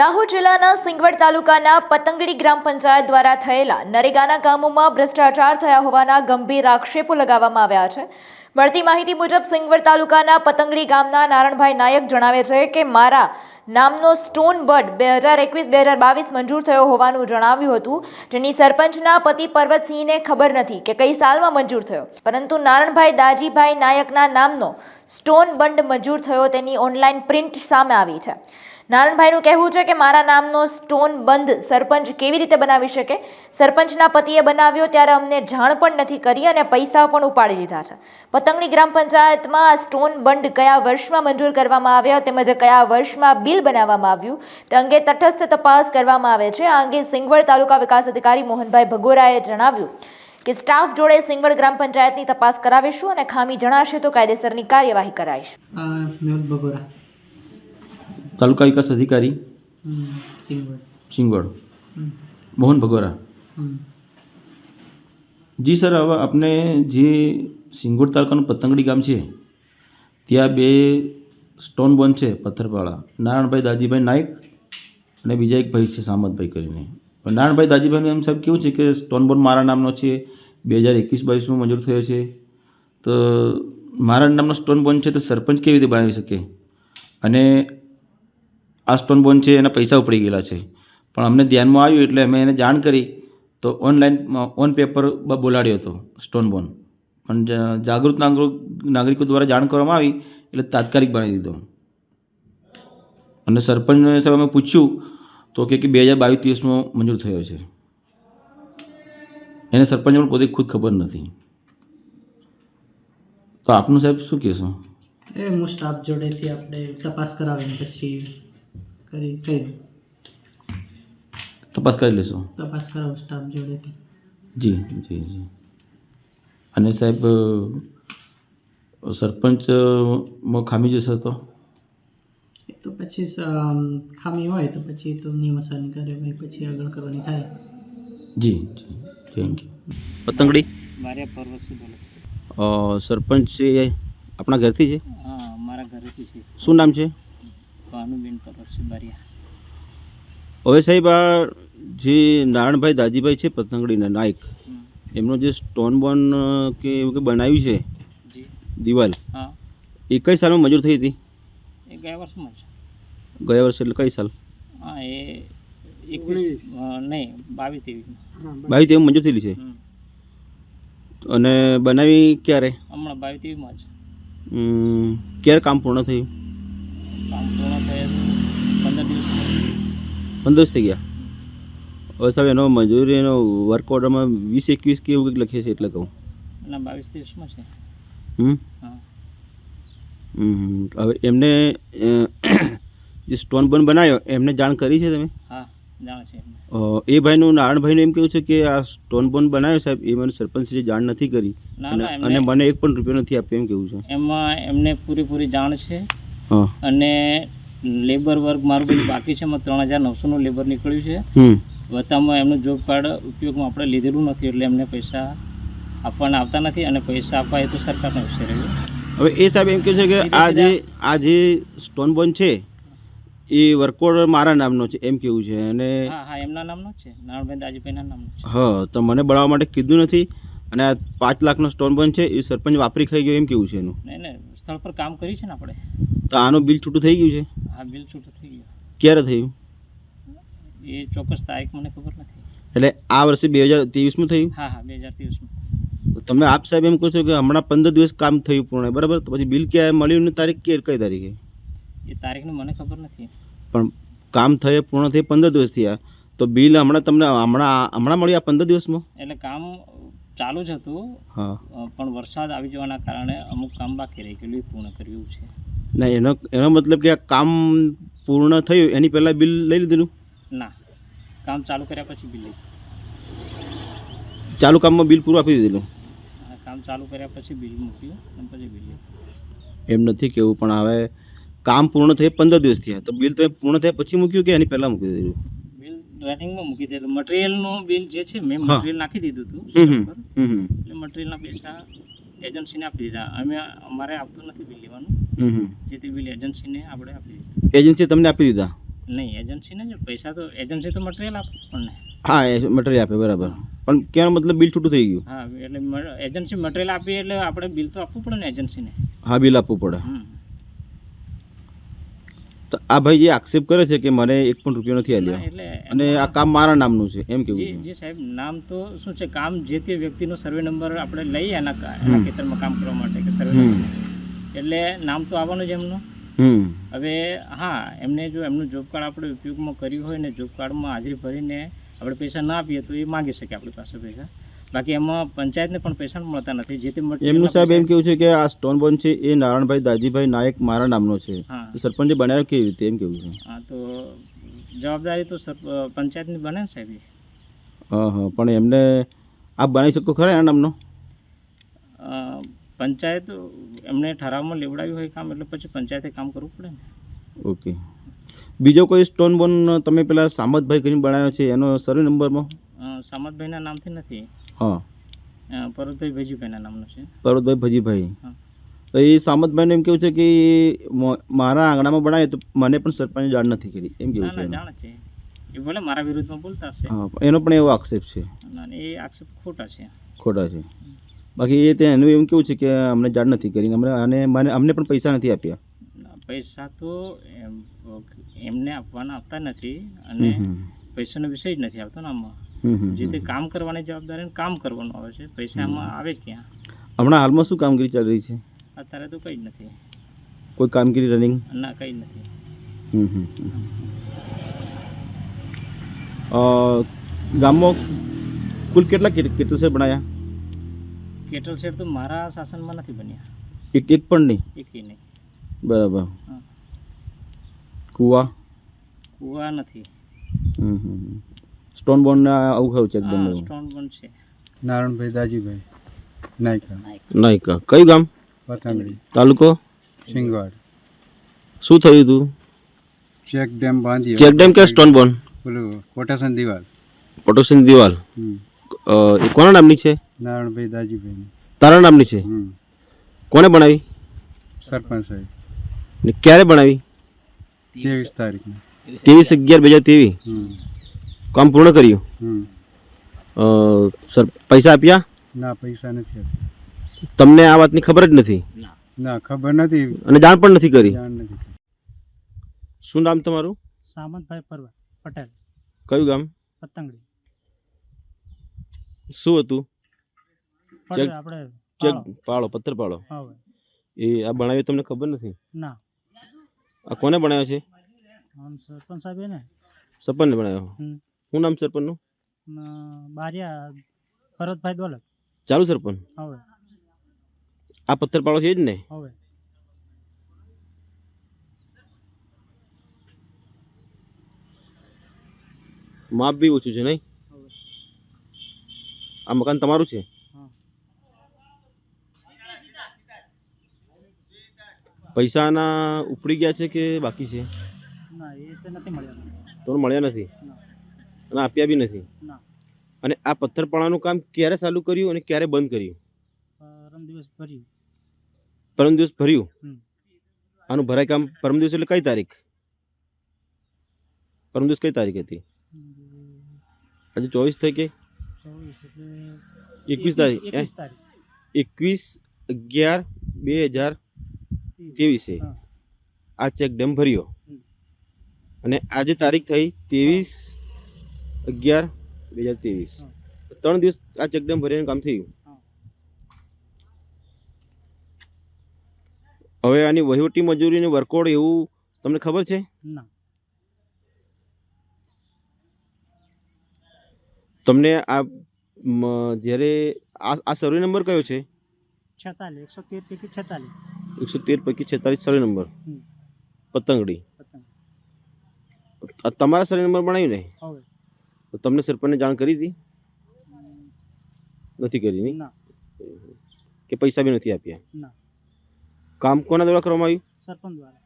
દાહોદ જિલ્લાના સિંગવડ તાલુકાના પતંગડી ગ્રામ પંચાયત દ્વારા થયેલા નરેગાના કામોમાં ભ્રષ્ટાચાર થયા હોવાના ગંભીર આક્ષેપો લગાવવામાં આવ્યા છે. મળતી માહિતી મુજબ સિંગવડ તાલુકાના પતંગડી ગામના નારણભાઈ નાયક જણાવે છે કે મારા નામનો સ્ટોન બર્ડ બે હજાર એકવીસ, બે હજાર બાવીસ મંજૂર થયો હોવાનું જણાવ્યું હતું. જેની સરપંચના પતિ પર્વતસિંહને ખબર નથી કે કઈ સાલમાં મંજૂર થયો. પરંતુ નારણભાઈ દાજીભાઈ નાયકના નામનો સ્ટોન બંડ મંજૂર થયો તેની ઓનલાઈન પ્રિન્ટ સામે આવી છે. નારણભાઈનું કહેવું છે કે મારા નામનો સ્ટોન બંધ સરપંચ કેવી રીતે બનાવી શકે? સરપંચના પતિએ બનાવ્યો ત્યારે અમને જાણ પણ નથી કરી અને પૈસા પણ ઉપાડી લીધા છે. પતંગની ગ્રામ પંચાયતમાં સ્ટોન બંધ કયા વર્ષમાં મંજૂર કરવામાં આવ્યા તેમજ કયા વર્ષમાં બિલ બનાવવામાં આવ્યું તે અંગે તટસ્થ તપાસ કરવામાં આવે છે. આ અંગે સિંગવડ તાલુકા વિકાસ અધિકારી મોહનભાઈ ભગોરાએ જણાવ્યું કે સ્ટાફ જોડે સિંગવડ ગ્રામ પંચાયતની તપાસ કરાવીશું અને ખામી જણાશે તો કાયદેસરની કાર્યવાહી કરાઈશું. તાલુકા વિકાસ અધિકારી? સિંગવડ. મોહન ભગોરા જી સર હવે આપણે જે સિંગોડ તાલુકાનું પતંગડી ગામ છે ત્યાં બે સ્ટોન બોન છે પથ્થરપાળા. નારાયણભાઈ દાજીભાઈ નાયક અને બીજા એક ભાઈ છે સામતભાઈ કરીને. નારાયણભાઈ દાજીભાઈનું એમ સાહેબ કેવું છે કે સ્ટોન બોન મારા નામનો છે બે હજાર એકવીસ બાવીસમાં મંજૂર થયો છે. તો મારા નામનો સ્ટોન બોન છે તો સરપંચ કેવી રીતે બનાવી શકે? અને આ સ્ટોન બોન છે, એના પૈસા ઉપડી ગયેલા છે. પણ અમને ધ્યાનમાં આવ્યું એટલે અમે એને જાણ કરી તો ઓનલાઈન ઓન પેપર બોલાડ્યો હતો, સ્ટોન બોન. પણ જાગૃત નાગરિક દ્વારા જાણ કરવામાં આવી એટલે તાત્કાલિક બનાવી દીધો. અને સરપંચને સાહેબ અમે પૂછ્યું તો કે કે બે હજાર બાવીસ ત્રીસમાં મંજૂર થયો છે. એને સરપંચ પણ પોતે ખુદ ખબર નથી. તો આપનું સાહેબ શું કહેશો? એ હું સ્ટાફ જોડેથી આપણે તપાસ કરાવીને પછી કરી કહી તપાસ કરી લેશો? તપાસ કરાવું સ્ટાફ જોડેથી. જી જી જી. અને સાહેબ સરપંચમાં ખામી જશે તો? એ તો પછી ખામી હોય તો પછી તો નિયમસાની કાર્યવાહી પછી આગળ કરવાની થાય. જી જી. થેન્ક યુ પતંગડી? મારે પર્વતથી બોલે છે. સરપંચ છે આપણા ઘરથી છે? હા મારા ઘરેથી છે. શું નામ છે? ભાનુબેન પર્વતસિંહ બારિયા. હવે સાહેબ આ જે નારાયણભાઈ દાજીભાઈ છે પતંગડીના નાયક એમનો જે સ્ટોન બોન કે એવું કે બનાવ્યું છે? દિવાલ. એ કઈ સાલમાં મજૂર થઈ હતી? એ ગયા વર્ષમાં જ. ગયા વર્ષે એટલે કઈ સાલ? હા એ એકવીસ નહીં બાવીસ ત્રેવીસમાં બાવીસ. તેવું મંજૂર થયેલી છે? અને બનાવી ક્યારે? હમણાં બાવીસ ત્રેવીસમાં જ. ક્યારે કામ પૂર્ણ થયું? કામ પૂર્ણ થયા પંદર દિવસ પંદર દિવસ થઈ ગયા હવે સાહેબ એનો મજૂરી એનો વર્ક ઓર્ડરમાં વીસ એકવીસ કે એવું કંઈક લખે છે એટલે કહું. ના બાવીસ દિવસમાં છે. હમ? હવે એમને જે સ્ટોન બન બનાવ્યો એમને જાણ કરી છે તમે? હા એ ભાઈનું નારાયણભાઈનું એમ કેવું છે કે આ સ્ટોન બોન બનાવ્યો સાહેબ એ મને સરપંચશ્રીએ જાણ નથી કરી. અને મને એક પણ રૂપિયો નથી આપ્યો એમ કેવું છે? એમાં એમને પૂરેપૂરી જાણ છે. અને લેબર વર્ક મારું બધું બાકી છે એમાં ત્રણ હજાર નવસોનું લેબર નીકળ્યું છે. વત્તામાં એમનું જોબ કાર્ડ ઉપયોગમાં આપણે લીધેલું નથી એટલે એમને પૈસા આપવાના આવતા નથી અને પૈસા આપવા એ તો સરકારનો વિષય રહ્યો હવે એ સાહેબ એમ કહે છે કે આ જે આ જે સ્ટોન બોન છે એ વર્કઆઉટ મારા નામનો છે એમ કેવું છે? અને હા હા એમના નામનો છે. નારણભાઈ દાજીભાઈના નામનો છે. હા તો મને બનાવવા માટે કીધું નથી. અને આ પાંચ લાખનો સ્ટોન પણ છે એ સરપંચ વાપરી ખાઈ ગયો એમ કેવું છે એનું? નહીં એને સ્થળ પર કામ કર્યું છે ને આપણે? તો આનું બિલ છૂટું થઈ ગયું છે? આ બિલ છૂટું થઈ ગયું. ક્યારે થયું? એ ચોક્કસ તારીખ મને ખબર નથી. એટલે આ વર્ષે બે હજાર ત્રેવીસમાં થયું? હા હા બે હજાર ત્રેવીસમાં. તો તમે આપ સાહેબ એમ કહો છો કે હમણાં પંદર દિવસ કામ થયું પૂર્ણ બરાબર? તો પછી બિલ ક્યાં મળ્યું ને તારીખ કે કઈ તારીખે? એ તારીખની મને ખબર નથી. પણ કામ થયે પૂર્ણ થઈ પંદર દિવસ થયા તો બિલ હમણાં તમને હમણાં હમણાં મળ્યું આ પંદર દિવસમાં? એટલે કામ ચાલુ જ હતું. હા. પણ વરસાદ આવી જવાના કારણે અમુક કામ બાકી રહી ગયેલું પૂર્ણ કર્યું છે. ના એનો એનો મતલબ કે આ કામ પૂર્ણ થયું એની પહેલાં બિલ લઈ લીધેલું? ના કામ ચાલુ કર્યા પછી બિલ લઈ ચાલુ કામમાં બિલ પૂરું આપી દીધેલું? કામ ચાલુ કર્યા પછી બિલ મૂક્યું અને પછી બિલ એમ નથી કેવું પણ હવે કામ પૂર્ણ થઈ પંદર દિવસ થયા. તો બિલ તમે પૂર્ણ થયા પછી મૂક્યું કે એની પહેલાં મૂકી દીધેલું? બિલ મૂકી દીધું. મટીરિયલનું બિલ જે છે મેં હા. મટીરિયલ નાખી દીધું હતું. એટલે મટીરિયલના પૈસા એજન્સીને આપી દીધા. અમે અમારે આપતું નથી બિલ લેવાનું. જેથી બિલ એજન્સીને આપણે આપી દીધું. એજન્સી તમને આપી દીધા? નહીં એજન્સીને જ. પૈસા તો એજન્સી તો મટીરિયલ આપે આપણને. હા એ મટીરિયલ આપે બરાબર. પણ કહેવાનો મતલબ બિલ છૂટું થઈ ગયું? હા એટલે એજન્સી મટીરિયલ આપી એટલે આપણે બિલ તો આપવું પડે ને એજન્સીને હા બિલ આપવું પડે. હમ. તો આ ભાઈ જે આક્ષેપ કરે છે કે મને એક પણ રૂપિયો નથી આલ્યો એટલે અને આ કામ મારા નામનું છે એમ કેવું જે સાહેબ નામ તો શું છે? કામ જે તે વ્યક્તિનો સર્વે નંબર આપણે લઈએ એના એના ખેતરમાં કામ કરવા માટે કે સર્વે નંબર. એટલે નામ તો આવવાનું જ એમનું. હમ. હવે હા એમને જો એમનું જોબ કાર્ડ આપણે ઉપયોગમાં કર્યું હોય ને જોબ કાર્ડમાં હાજરી ભરીને આપણે પૈસા ના આપીએ તો એ માગી શકે આપણી પાસે પૈસા. બાકી એમાં પંચાયતને પણ પૈસા મળતા નથી જે તે એમનું સાહેબ એમ કેવું છે કે આ સ્ટોન બોન છે એ નારાયણભાઈ દાજીભાઈ નાયક મારા નામનો છે. સરપંચે બનાવ્યો કેવી રીતે? એમ કેવું છે? હા તો જવાબદારી તો પંચાયતની બને ને સાહેબ. હા હા પણ એમને આપ બનાવી શકો ખરા એના નામનો? પંચાયત એમને ઠરાવમાં લેવડાવ્યું હોય કામ એટલે પછી પંચાયતે કામ કરવું પડે ને. ઓકે. બીજો કોઈ સ્ટોન બોન તમે પેલા સામતભાઈ કરીને બનાવ્યો છે એનો સર્વે નંબરમાં? સામતભાઈના નામથી નથી. હા. પર્વતભાઈ ભૈજીભાઈના નામનો છે. પર્વતભાઈ ભજીભાઈ. તો એ સામતભાઈનું એમ કેવું છે કે મારા આંગણામાં બનાવે તો મને પણ સરપંચ જાણ નથી કરી. એમ કેવું છે જાણે છે. એ ભલે મારા વિરુદ્ધમાં બોલતા હશે. હા એનો પણ એવો આક્ષેપ છે. એ આક્ષેપ ખોટા છે. ખોટા છે. બાકી એ એનું એમ કેવું છે કે અમને જાણ નથી કરી અમને અને મને અમને પણ પૈસા નથી આપ્યા. પૈસા તો એમ, એમને આપવાના આપતા નથી અને. પૈસાનો વિષય જ નથી આવતો ને આમાં. જે તે કામ કરવાની જવાબદારી કામ કરવાનું આવે છે. પૈસા આમાં આવે ક્યાં? હમણાં હાલમાં શું કામગીરી ચાલી રહી છે? અત્યારે તો કંઈ જ નથી. કોઈ કામગીરી રનિંગ ના કંઈ જ નથી. ગામમાં કુલ કેટલા કેટલું છે બનાવ્યા કેટલ શેર તો મારા શાસનમાં નથી બન્યા. એક એક પણ નહીં? એકેય નહીં. બરાબર. કુવા? કુવા નથી. હમ, હમ. સ્ટોન બોન્ડ આવું ખરું છે એકદમ સ્ટોન પણ છે. નારણભાઈ દાજીભાઈ નાયકા. નાયકા. કયું ગામ? પતંગડી તાલુકો? સિંગવાડ. શું થયું હતું ચેક ડેમ બાંધી ચેક ડેમ કે સ્ટોન બોન્ડ પેલું કોટેશન દિવાલ. કોટેશન દિવાલ. એ કોના નામની છે? નારાયણભાઈ દાજીભાઈ તારા નામની છે? હમ. કોને બનાવી? સરપંચ સાહેબ. ને ક્યારે બનાવી? ત્રેવીસ તારીખ ત્રેવીસ અગિયાર બે હજાર ત્રેવીસ. કામ પૂર્ણ કર્યું? હમ. સર પૈસા આપ્યા? ના પૈસા નથી આપ્યા. તમને આ વાતની ખબર જ નથી? ના. ખબર નથી. અને જાણ પણ નથી કરી? શું નામ તમારું? સામંતભાઈ પરવા પટેલ. કયું ગામ? પતંગડી. શું હતું? આપણે ચેક પાળો. પથ્થર પાળો એ આ બનાવ્યો તમને ખબર નથી? ના. આ કોને બનાવ્યો છે? સરપંચ સાહેબ ને સરપંચને બનાવ્યો. શું નામ સરપંચનું? બારિયા ભરતભાઈ દોલત. ચાલુ સરપંચ. હવે. આ પથ્થર પાડો છે જ ને? હવે. માપ બી ઓછું છે નહીં? આ મકાન તમારું છે? હા. પૈસાના ઉપડી ગયા છે કે બાકી છે? ના એ તો નથી મળ્યા નથી. અને આપ્યા બી નથી. અને આ પથ્થરપાળાનું કામ ક્યારે ચાલુ કર્યું અને ક્યારે બંધ કર્યું? પરમ દિવસ ભર્યું. પરમ દિવસ ભર્યું? આનું ભરાય કામ પરમ દિવસ એટલે કઈ તારીખ? પરમ દિવસ કઈ તારીખ હતી? આજે ચોવીસ થઈ કે? એકવીસ તારીખ? એકવીસ અગિયાર બે હજાર ત્રેવીસે. આ ચેક ડેમ ભર્યો. અને આજે તારીખ થઈ ત્રેવીસ અગિયાર બે હજાર ત્રેવીસ. ત્રણ દિવસ આ ચેકડેમ ભરીને કામ થયું. હવે આની વહીવટી મજૂરીની વર્કઆઉટ એવું તમને ખબર છે? તમને આ જ્યારે આ સર્વે નંબર કયો છે? છેતાલીસ એકસો તેર પૈકી છેતાલીસ. એકસો તેર પૈકી છેતાલીસ સર્વે નંબર પતંગડી. આ તમારા સર્વે નંબર બનાવ્યું ને? તો તમને સરપંચને જાણ કરી હતી? નથી કરી નહીં? કે પૈસા બી નથી આપ્યા? કામ કોના દ્વારા કરવામાં આવ્યું? સરપંચ દ્વારા.